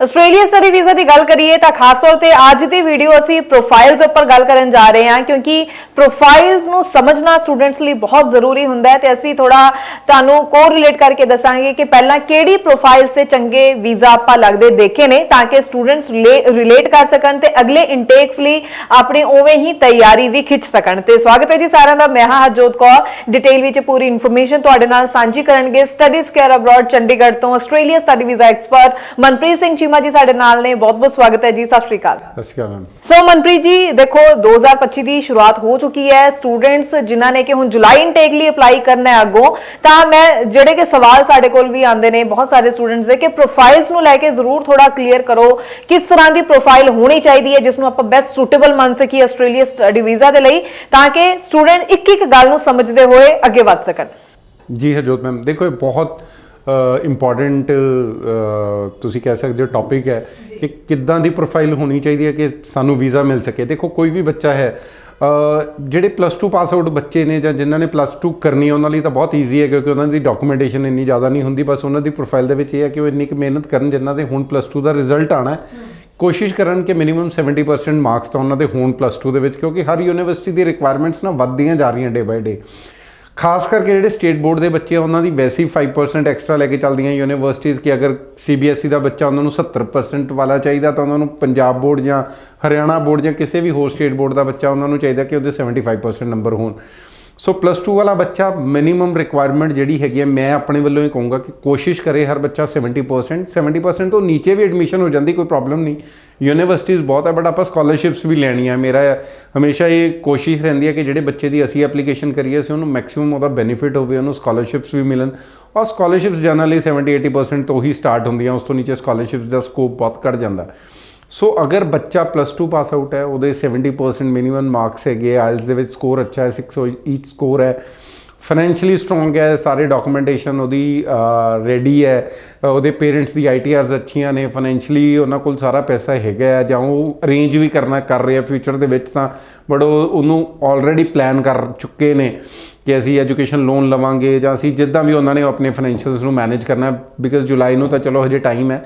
Australia study visa ਦੀ ਗੱਲ ਕਰੀਏ ਤਾਂ ਖਾਸ ਤੌਰ ਤੇ ਅੱਜ ਦੀ ਵੀਡੀਓ ਅਸੀਂ ਪ੍ਰੋਫਾਈਲਸ ਉੱਪਰ ਗੱਲ ਕਰਨ ਜਾ ਰਹੇ ਹਾਂ, ਕਿਉਂਕਿ ਪ੍ਰੋਫਾਈਲਸ ਨੂੰ ਸਮਝਣਾ ਸਟੂਡੈਂਟਸ ਲਈ ਬਹੁਤ ਜ਼ਰੂਰੀ ਹੁੰਦਾ ਹੈ ਤੇ ਅਸੀਂ ਥੋੜਾ ਤੁਹਾਨੂੰ ਕੋਰਿਲੇਟ ਕਰਕੇ ਦੱਸਾਂਗੇ ਕਿ ਪਹਿਲਾਂ ਕਿਹੜੀ ਪ੍ਰੋਫਾਈਲਸ ਤੇ ਚੰਗੇ ਵੀਜ਼ਾ ਆਪਾਂ ਲੱਗਦੇ ਦੇਖੇ ਨੇ ਤਾਂ ਕਿ ਸਟੂਡੈਂਟਸ ਰਿਲੇਟ ਕਰ ਸਕਣ ਤੇ ਅਗਲੇ ਇਨਟੇਕਸ ਲਈ ਆਪਣੀ ਉਵੇਂ ਹੀ ਤਿਆਰੀ ਵੀ ਖਿੱਚ ਸਕਣ। ਤੇ ਸਵਾਗਤ ਹੈ ਜੀ ਸਾਰਿਆਂ ਦਾ, ਮੈਂ ਹਾਂ ਹਰਜੋਤ ਕੌਰ। ਡਿਟੇਲ ਵਿੱਚ ਪੂਰੀ ਇਨਫੋਰਮੇਸ਼ਨ ਤੁਹਾਡੇ ਨਾਲ ਸਾਂਝੀ ਕਰਨਗੇ। ਸਟੱਡੀਜ਼ ਕੇਅਰ ਅਬਰਾਡ ਚੰਡੀਗੜ੍ਹ ਤੋਂ Australia study visa expert Manpreet Singh Cheema ji ਸਾਡੇ ਨਾਲ ਨੇ। ਬਹੁਤ ਬਹੁਤ ਸਵਾਗਤ ਹੈ ਜੀ। ਸਤਿ ਸ਼੍ਰੀ ਅਕਾਲ। ਸਤਿ ਸ਼੍ਰੀ ਅਕਾਲ ਸੋ ਮਨਪ੍ਰੀਤ ਜੀ ਦੇਖੋ 2025 ਦੀ ਸ਼ੁਰੂਆਤ ਹੋ ਚੁੱਕੀ ਹੈ। ਸਟੂਡੈਂਟਸ ਜਿਨ੍ਹਾਂ ਨੇ ਕਿ ਹੁਣ ਜੁਲਾਈ ਇਨਟੇਕ ਲਈ ਅਪਲਾਈ ਕਰਨਾ ਹੈ ਅੱਗੋਂ ਤਾਂ ਮੈਂ ਜਿਹੜੇ ਕਿ ਸਵਾਲ ਸਾਡੇ ਕੋਲ ਵੀ ਆਉਂਦੇ ਨੇ ਬਹੁਤ ਸਾਰੇ ਸਟੂਡੈਂਟਸ ਦੇ ਕਿ ਪ੍ਰੋਫਾਈਲਸ ਨੂੰ ਲੈ ਕੇ ਜ਼ਰੂਰ ਥੋੜਾ ਕਲੀਅਰ ਕਰੋ ਕਿਸ ਤਰ੍ਹਾਂ ਦੀ ਪ੍ਰੋਫਾਈਲ ਹੋਣੀ ਚਾਹੀਦੀ ਹੈ ਜਿਸ ਨੂੰ ਆਪਾਂ ਬੈਸਟ ਸੂਟੇਬਲ ਮੰਨ ਸਕੀਏ ਆਸਟ੍ਰੇਲੀਆ ਸਟੱਡੀ ਵੀਜ਼ਾ ਦੇ ਲਈ ਤਾਂ ਕਿ ਸਟੂਡੈਂਟ ਇੱਕ ਇੱਕ ਗੱਲ ਨੂੰ ਸਮਝਦੇ ਹੋਏ ਅੱਗੇ ਵੱਧ ਸਕਣ। ਜੀ ਹਰਜੋਤ ਮੈਮ ਦੇਖੋ ਇਹ ਬਹੁਤ ਇੰਪੋਰਟੈਂਟ ਤੁਸੀਂ ਕਹਿ ਸਕਦੇ ਹੋ ਟੌਪਿਕ ਹੈ ਕਿ ਕਿੱਦਾਂ ਦੀ ਪ੍ਰੋਫਾਈਲ ਹੋਣੀ ਚਾਹੀਦੀ ਹੈ ਕਿ ਸਾਨੂੰ ਵੀਜ਼ਾ ਮਿਲ ਸਕੇ। ਦੇਖੋ ਕੋਈ ਵੀ ਬੱਚਾ ਹੈ ਜਿਹੜੇ ਪਲੱਸ 2 ਪਾਸ ਆਊਟ ਬੱਚੇ ਨੇ ਜਾਂ ਜਿਨ੍ਹਾਂ ਨੇ ਪਲੱਸ 2 ਕਰਨੀ ਹੈ ਉਹਨਾਂ ਲਈ ਤਾਂ ਬਹੁਤ ਈਜ਼ੀ ਹੈ ਕਿਉਂਕਿ ਉਹਨਾਂ ਦੀ ਡਾਕੂਮੈਂਟੇਸ਼ਨ ਇੰਨੀ ਜ਼ਿਆਦਾ ਨਹੀਂ ਹੁੰਦੀ। ਬਸ ਉਹਨਾਂ ਦੀ ਪ੍ਰੋਫਾਈਲ ਦੇ ਵਿੱਚ ਇਹ ਹੈ ਕਿ ਉਹ ਇੰਨੀ ਕੁ ਮਿਹਨਤ ਕਰਨ ਜਿਨ੍ਹਾਂ ਦੇ ਹੁਣ ਪਲੱਸ 2 ਦਾ ਰਿਜ਼ਲਟ ਆਣਾ ਹੈ। ਕੋਸ਼ਿਸ਼ ਕਰਨ ਕਿ ਮਿਨੀਮਮ 70% ਮਾਰਕਸ ਤਾਂ ਉਹਨਾਂ ਦੇ ਹੋਣ ਪਲੱਸ 2 ਦੇ ਵਿੱਚ ਕਿਉਂਕਿ ਹਰ ਯੂਨੀਵਰਸਿਟੀ ਦੀ ਰਿਕੁਆਇਰਮੈਂਟਸ ਨਾ ਵੱਧਦੀਆਂ ਜਾ ਰਹੀਆਂ ਡੇ ਬਾਏ ਡੇ ਖਾਸ ਕਰਕੇ ਜਿਹੜੇ ਸਟੇਟ ਬੋਰਡ ਦੇ ਬੱਚੇ ਆ, ਉਹਨਾਂ ਦੀ ਵੈਸੇ ਹੀ 5% ਐਕਸਟਰਾ ਲੈ ਕੇ ਚੱਲਦੀਆਂ ਯੂਨੀਵਰਸਿਟੀਜ਼ ਕਿ ਅਗਰ ਸੀਬੀਐਸਈ E ਦਾ ਬੱਚਾ ਉਹਨਾਂ ਨੂੰ 70% ਵਾਲਾ ਚਾਹੀਦਾ ਤਾਂ ਉਹਨਾਂ ਨੂੰ ਪੰਜਾਬ ਬੋਰਡ ਜਾਂ ਹਰਿਆਣਾ ਬੋਰਡ ਜਾਂ ਕਿਸੇ ਵੀ ਹੋਰ ਸਟੇਟ ਬੋਰਡ ਦਾ ਬੱਚਾ ਉਹਨਾਂ ਨੂੰ ਚਾਹੀਦਾ ਕਿ ਉਹਦੇ 75% ਨੰਬਰ ਹੋਣ। ਸੋ ਪਲੱਸ 2 ਵਾਲਾ ਬੱਚਾ ਮਿਨੀਮਮ ਰਿਕੁਆਇਰਮੈਂਟ ਜਿਹੜੀ ਹੈਗੀ ਹੈ ਮੈਂ ਆਪਣੇ ਵੱਲੋਂ ਹੀ ਕਹੂੰਗਾ ਕਿ ਕੋਸ਼ਿਸ਼ ਕਰੇ ਹਰ ਬੱਚਾ 70% 70% ਤੋਂ ਨੀਚੇ ਵੀ ਐਡਮਿਸ਼ਨ ਹੋ ਜਾਂਦੀ, ਕੋਈ ਪ੍ਰੋਬਲਮ ਨਹੀਂ। ਯੂਨੀਵਰਸਿਟੀਜ਼ ਬਹੁਤ ਹੈ ਬਟ ਆਪਾਂ ਸਕਾਲਰਸ਼ਿਪਸ ਵੀ ਲੈਣੀ ਲੈਣੀਆਂ। ਮੇਰਾ ਹਮੇਸ਼ਾ ਇਹ ਕੋਸ਼ਿਸ਼ ਰਹਿੰਦੀ ਹੈ ਕਿ ਜਿਹੜੇ ਬੱਚੇ ਦੀ ਅਸੀਂ ਐਪਲੀਕੇਸ਼ਨ ਕਰੀਏ, ਅਸੀਂ ਉਹਨੂੰ ਮੈਕਸਿਮਮ ਉਹਦਾ ਬੈਨੀਫਿਟ ਹੋਵੇ, ਉਹਨੂੰ ਸਕਾਲਰਸ਼ਿਪਸ ਵੀ ਮਿਲਣ। ਔਰ ਸਕਾਲਰਸ਼ਿਪਸ ਜਨਰਲੀ 70 80% ਤੋਂ ਹੀ ਸਟਾਰਟ ਹੁੰਦੀਆਂ, ਉਸ ਤੋਂ ਨੀਚੇ ਸਕਾਲਰਸ਼ਿਪਸ ਦਾ ਸਕੋਪ ਬਹੁਤ ਘਟ ਜਾਂਦਾ। ਸੋ ਅਗਰ ਬੱਚਾ ਪਲੱਸ 2 ਪਾਸ ਆਊਟ ਹੈ ਉਹਦੇ 70% ਮਿਨੀਮਮ ਮਾਰਕਸ ਹੈਗੇ ਆਇਲਸ ਦੇ ਵਿੱਚ ਸਕੋਰ ਅੱਛਾ ਹੈ 6 ਈਚ ਸਕੋਰ ਹੈ ਫਾਈਨੈਂਸ਼ਲੀ ਸਟਰੋਂਗ ਹੈ ਸਾਰੇ ਡਾਕੂਮੈਂਟੇਸ਼ਨ ਉਹਦੀ ਰੈਡੀ ਹੈ ਉਹਦੇ ਪੇਰੈਂਟਸ ਦੀ ਆਈਟੀਆਰਸ ਅੱਛੀਆਂ ਨੇ ਫਾਈਨੈਂਸ਼ਲੀ ਉਹਨਾਂ ਕੋਲ ਸਾਰਾ ਪੈਸਾ ਹੈਗਾ ਹੈ ਜਾਂ ਉਹ ਅਰੇਂਜ ਵੀ ਕਰਨਾ ਕਰ ਰਿਹਾ ਫਿਊਚਰ ਦੇ ਵਿੱਚ ਤਾਂ ਬਟ ਉਹਨੂੰ ਆਲਰੇਡੀ ਪਲਾਨ ਕਰ ਚੁੱਕੇ ਨੇ ਕਿ ਅਸੀਂ ਐਜੂਕੇਸ਼ਨ ਲੋਨ ਲਵਾਂਗੇ ਜਾਂ ਅਸੀਂ ਜਿੱਦਾਂ ਵੀ ਉਹਨਾਂ ਨੇ ਆਪਣੇ ਫਾਈਨੈਂਸ਼ੀਅਲਸ ਨੂੰ ਮੈਨੇਜ ਕਰਨਾ ਬਿਕਾਜ਼ ਜੁਲਾਈ ਨੂੰ ਤਾਂ ਚਲੋ ਹਜੇ ਟਾਈਮ ਹੈ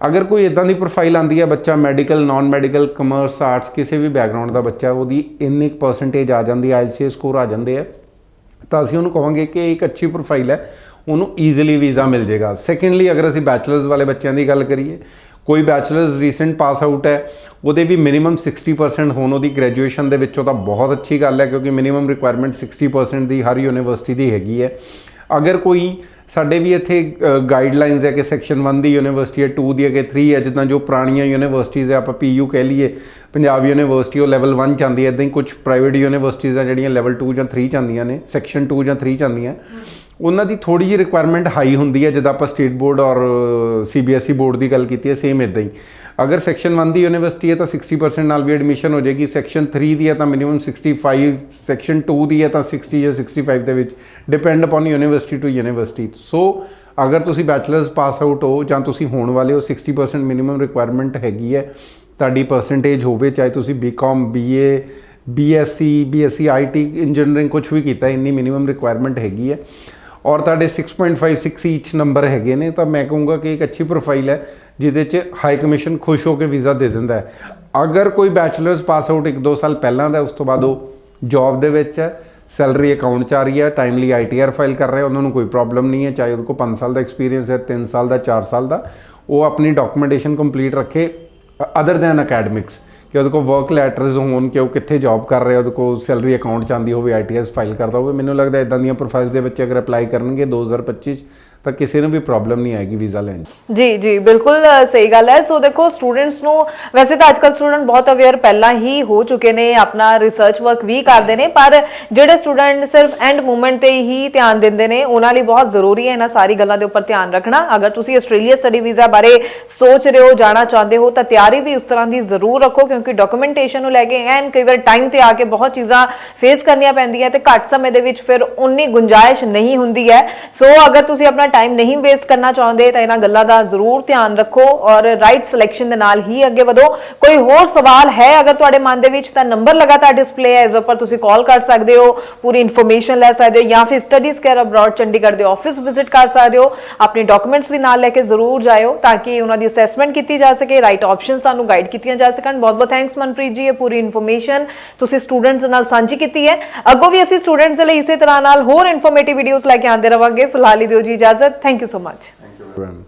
ਅਗਰ ਕੋਈ ਇਦਾਂ ਦੀ ਪ੍ਰੋਫਾਈਲ ਆਂਦੀ ਹੈ, ਬੱਚਾ medical non medical commerce arts ਕਿਸੇ ਵੀ ਬੈਕਗ੍ਰਾਉਂਡ ਦਾ ਬੱਚਾ, ਉਹਦੀ ਇੰਨੀ ਪਰਸੈਂਟੇਜ ਆ ਜਾਂਦੀ ਹੈ ਆਈਐਲਸੀਐਸ ਸਕੋਰ ਆ ਜਾਂਦੇ ਆ, ਤਾਂ ਅਸੀਂ ਉਹਨੂੰ ਕਹਾਂਗੇ ਕਿ ਇੱਕ ਅੱਛੀ ਪ੍ਰੋਫਾਈਲ ਹੈ, ਉਹਨੂੰ ਈਜ਼ੀਲੀ ਵੀਜ਼ਾ ਮਿਲ ਜਾਏਗਾ। ਸੈਕੰਡਲੀ ਅਗਰ ਅਸੀਂ ਬੈਚਲਰਸ ਵਾਲੇ ਬੱਚਿਆਂ ਦੀ ਗੱਲ ਕਰੀਏ, ਕੋਈ ਬੈਚਲਰਸ ਰੀਸੈਂਟ ਪਾਸ ਆਊਟ ਹੈ, ਉਹਦੇ ਵੀ ਮਿਨੀਮਮ 60% ਹੋਣ, ਉਹਦੀ ਗ੍ਰੈਜੂਏਸ਼ਨ ਦੇ ਵਿੱਚੋਂ ਤਾਂ ਬਹੁਤ ਅੱਛੀ ਗੱਲ ਹੈ, ਕਿਉਂਕਿ ਮਿਨੀਮਮ ਰਿਕੁਆਇਰਮੈਂਟ 60% ਦੀ ਹਰ ਯੂਨੀਵਰਸਿਟੀ ਦੀ ਹੈਗੀ ਹੈ। ਅਗਰ ਕੋਈ ਸਾਡੇ ਵੀ ਇੱਥੇ ਗਾਈਡਲਾਈਨਸ ਹੈ ਕਿ ਸੈਕਸ਼ਨ 1 ਦੀ ਯੂਨੀਵਰਸਿਟੀ ਹੈ 2 ਦੀ ਹੈ ਕਿ 3 ਹੈ, ਜਿੱਦਾਂ ਜੋ ਪੁਰਾਣੀਆਂ ਯੂਨੀਵਰਸਿਟੀਜ਼ ਹੈ, ਆਪਾਂ ਪੀਯੂ ਕਹਿ ਲਈਏ, ਪੰਜਾਬ ਯੂਨੀਵਰਸਿਟੀ ਉਹ ਲੈਵਲ 1 ਚ ਆਉਂਦੀ ਹੈ, ਇਦਾਂ ਹੀ ਕੁਝ ਪ੍ਰਾਈਵੇਟ ਯੂਨੀਵਰਸਿਟੀਜ਼ ਆ ਜਿਹੜੀਆਂ ਲੈਵਲ 2 ਜਾਂ 3 ਚ ਆਉਂਦੀਆਂ ਨੇ ਸੈਕਸ਼ਨ 2 ਜਾਂ 3 ਚ ਆਉਂਦੀਆਂ ਉਹਨਾਂ ਦੀ ਥੋੜੀ ਜਿਹੀ ਰਿਕੁਆਇਰਮੈਂਟ ਹਾਈ ਹੁੰਦੀ ਹੈ, ਜਿੱਦਾਂ ਆਪਾਂ ਸਟੇਟ ਬੋਰਡ ਔਰ ਸੀਬੀਐਸਈ ਬੋਰਡ ਦੀ ਗੱਲ ਕੀਤੀ ਹੈ ਸੇਮ ਇਦਾਂ ਹੀ। ਅਗਰ ਸੈਕਸ਼ਨ 1 ਦੀ ਯੂਨੀਵਰਸਿਟੀ ਹੈ ਤਾਂ 60% ਨਾਲ ਵੀ ਐਡਮਿਸ਼ਨ ਹੋ ਜਾਏਗੀ। ਸੈਕਸ਼ਨ 3 ਦੀ ਹੈ ਤਾਂ ਮਿਨੀਮਮ 65 ਸੈਕਸ਼ਨ 2 ਦੀ ਹੈ ਤਾਂ 60 ਜਾਂ 65 ਦੇ ਵਿੱਚ। Depend upon university to university so ਅਗਰ ਤੁਸੀਂ ਬੈਚਲਰਸ ਪਾਸ ਆਊਟ ਹੋ ਜਾਂ ਤੁਸੀਂ ਹੋਣ ਵਾਲੇ ਹੋ 60% ਮਿਨੀਮਮ ਰਿਕੁਆਇਰਮੈਂਟ ਹੈਗੀ ਹੈ। ਤੁਹਾਡੀ ਪਰਸੈਂਟੇਜ ਹੋਵੇ, ਚਾਹੇ ਤੁਸੀਂ BCom BA BSc BSc IT engineering ਕੁਝ ਵੀ ਕੀਤਾ, ਇੰਨੀ ਮਿਨੀਮਮ ਰਿਕੁਆਇਰਮੈਂਟ ਹੈਗੀ ਹੈ। ਔਰ ਤੁਹਾਡੇ 6.56 ਈਚ ਨੰਬਰ ਹੈਗੇ ਨੇ, ਤਾਂ ਮੈਂ ਕਹੂੰਗਾ ਕਿ ਇੱਕ ਅੱਛੀ ਪ੍ਰੋਫਾਈਲ ਹੈ। ਜਿਹਦੇ 'ਚ ਹਾਈ ਕਮਿਸ਼ਨ ਖੁਸ਼ ਹੋ ਕੇ ਵੀਜ਼ਾ ਦੇ ਦਿੰਦਾ ਹੈ। ਅਗਰ ਕੋਈ ਬੈਚਲਰਸ ਪਾਸ ਆਊਟ 1-2 ਸਾਲ ਪਹਿਲਾਂ ਦਾ ਉਸ ਤੋਂ ਬਾਅਦ ਉਹ ਜੌਬ ਦੇ ਵਿੱਚ ਹੈ ਸੈਲਰੀ ਅਕਾਊਂਟ 'ਚ ਆ ਰਹੀ ਹੈ ਟਾਈਮਲੀ ਆਈਟੀਆਰ ਫਾਈਲ ਕਰ ਰਿਹਾ ਉਹਨਾਂ ਨੂੰ ਕੋਈ ਪ੍ਰੋਬਲਮ ਨਹੀਂ ਹੈ, ਚਾਹੇ ਉਹਦੇ ਕੋਲ 5 ਸਾਲ ਦਾ ਐਕਸਪੀਰੀਅੰਸ ਹੈ 3 ਸਾਲ ਦਾ 4 ਸਾਲ ਦਾ, ਉਹ ਆਪਣੀ ਡਾਕੂਮੈਂਟੇਸ਼ਨ ਕੰਪਲੀਟ ਰੱਖੇ ਅਦਰ ਦੈਨ ਅਕੈਡਮਿਕਸ ਕਿ ਉਹਦੇ ਕੋਲ ਵਰਕ ਲੈਟਰਸ ਹੋਣ, ਕਿ ਉਹ ਕਿੱਥੇ ਜੌਬ ਕਰ ਰਿਹਾ, ਉਹਦੇ ਕੋਲ ਸੈਲਰੀ ਅਕਾਊਂਟ ਚ ਆਉਂਦੀ ਹੋਵੇ ਆਈਟੀਐਸ ਫਾਈਲ ਕਰਦਾ ਹੋਵੇ, ਮੈਨੂੰ ਲੱਗਦਾ ਇਦਾਂ ਦੀਆਂ ਪ੍ਰੋਫਾਈਲਸ ਦੇ ਬੱਚੇ ਅਗਰ ਅਪਲਾਈ ਕਰਨਗੇ 2025 ਚ ਤਾਂ ਕਿਸੇ ਨੂੰ ਵੀ ਪ੍ਰੋਬਲਮ ਨਹੀਂ ਆਏਗੀ ਵੀਜ਼ਾ ਲੈਣ ਜੀ ਜੀ, ਬਿਲਕੁਲ ਸਹੀ ਗੱਲ ਹੈ। ਸੋ ਦੇਖੋ ਸਟੂਡੈਂਟਸ ਨੂੰ, ਵੈਸੇ ਤਾਂ ਅੱਜਕੱਲ ਸਟੂਡੈਂਟ ਬਹੁਤ ਅਵੇਅਰ ਪਹਿਲਾਂ ਹੀ ਹੋ ਚੁੱਕੇ ਨੇ, ਆਪਣਾ ਰਿਸਰਚ ਵਰਕ ਵੀ ਕਰਦੇ ਨੇ, ਪਰ ਜਿਹੜੇ ਸਟੂਡੈਂਟ ਸਿਰਫ ਐਂਡ ਮੂਵਮੈਂਟ ਤੇ ਹੀ ਧਿਆਨ ਦਿੰਦੇ ਨੇ, ਉਹਨਾਂ ਲਈ ਬਹੁਤ ਜ਼ਰੂਰੀ ਹੈ ਇਹਨਾਂ ਸਾਰੀ ਗੱਲਾਂ ਦੇ ਉੱਪਰ ਧਿਆਨ ਰੱਖਣਾ। ਅਗਰ ਤੁਸੀਂ ਆਸਟ੍ਰੇਲੀਆ ਸਟੱਡੀ ਵੀਜ਼ਾ ਬਾਰੇ ਸੋਚ ਰਹੇ ਹੋ, ਜਾਣਾ ਚਾਹੁੰਦੇ ਹੋ, ਤਾਂ ਤਿਆਰੀ ਵੀ ਉਸ ਤਰ੍ਹਾਂ ਦੀ ਜ਼ਰੂਰ ਰੱਖੋ, ਕਿਉਂਕਿ ਡਾਕੂਮੈਂਟੇਸ਼ਨ ਨੂੰ ਲੈ ਕੇ ਐਨ ਕਈ ਵਾਰ ਟਾਈਮ ਤੇ ਆ ਕੇ ਬਹੁਤ ਚੀਜ਼ਾਂ ਫੇਸ ਕਰਨੀਆਂ ਪੈਂਦੀਆਂ ਤੇ ਘੱਟ ਸਮੇਂ ਦੇ ਵਿੱਚ ਫਿਰ ਉਨੀ ਗੁੰਜਾਇਸ਼ ਨਹੀਂ ਹੁੰਦੀ ਹੈ। ਸੋ ਅਗਰ ਤੁਸੀਂ ਆਪਣਾ ਟਾਈਮ ਨਹੀਂ ਵੇਸਟ ਕਰਨਾ ਚਾਹੁੰਦੇ, ਤਾਂ ਇਹਨਾਂ ਗੱਲਾਂ ਦਾ ਜ਼ਰੂਰ ਧਿਆਨ ਰੱਖੋ ਔਰ ਰਾਈਟ ਸਿਲੈਕਸ਼ਨ ਦੇ ਨਾਲ ਹੀ ਅੱਗੇ ਵਧੋ। ਕੋਈ ਹੋਰ ਸਵਾਲ ਹੈ ਅਗਰ ਤੁਹਾਡੇ ਮਨ ਦੇ ਵਿੱਚ, ਤਾਂ ਨੰਬਰ ਲਗਾਤਾਰ ਡਿਸਪਲੇ ਹੈ, ਇਸ ਉੱਪਰ ਤੁਸੀਂ ਕਾਲ ਕਰ ਸਕਦੇ ਹੋ, ਪੂਰੀ ਇਨਫੋਰਮੇਸ਼ਨ ਲੈ ਸਕਦੇ ਹੋ, ਜਾਂ ਫਿਰ ਸਟੱਡੀਜ਼ ਕੇਅਰ ਅਬਰਾਡ ਚੰਡੀਗੜ੍ਹ ਦੇ ਆਫਿਸ ਵਿਜ਼ਿਟ ਕਰ ਸਕਦੇ ਹੋ। ਆਪਣੇ ਡਾਕੂਮੈਂਟਸ ਵੀ ਨਾਲ ਲੈ ਕੇ ਜ਼ਰੂਰ ਜਾਇਓ ਤਾਂ ਕਿ ਉਹਨਾਂ ਦੀ ਅਸੈਸਮੈਂਟ ਕੀਤੀ ਜਾ ਸਕੇ ਰਾਈਟ ਆਪਸ਼ਨਸ ਤੁਹਾਨੂੰ ਗਾਈਡ ਕੀਤੀਆਂ ਜਾ ਸਕਣ। ਬਹੁਤ ਬਹੁਤ ਥੈਂਕਸ ਮਨਪ੍ਰੀਤ ਜੀ, ਇਹ ਪੂਰੀ ਇਨਫੋਰਮੇਸ਼ਨ ਤੁਸੀਂ ਸਟੂਡੈਂਟਸ ਨਾਲ ਸਾਂਝੀ ਕੀਤੀ ਹੈ। ਅੱਗੋਂ ਵੀ ਅਸੀਂ ਸਟੂਡੈਂਟਸ ਦੇ ਲਈ ਇਸੇ ਤਰ੍ਹਾਂ ਨਾਲ ਹੋਰ ਇਨਫੋਰਮੇਟਿਵ ਵੀਡੀਓਜ਼ ਲੈ ਕੇ ਆਉਂਦੇ ਰਵਾਂਗੇ। ਫਿਲਹਾਲ ਹੀ ਦਿਓ ਜੀ ਇਜਾਜ਼ਤ। Azad, thank you so much. Thank you.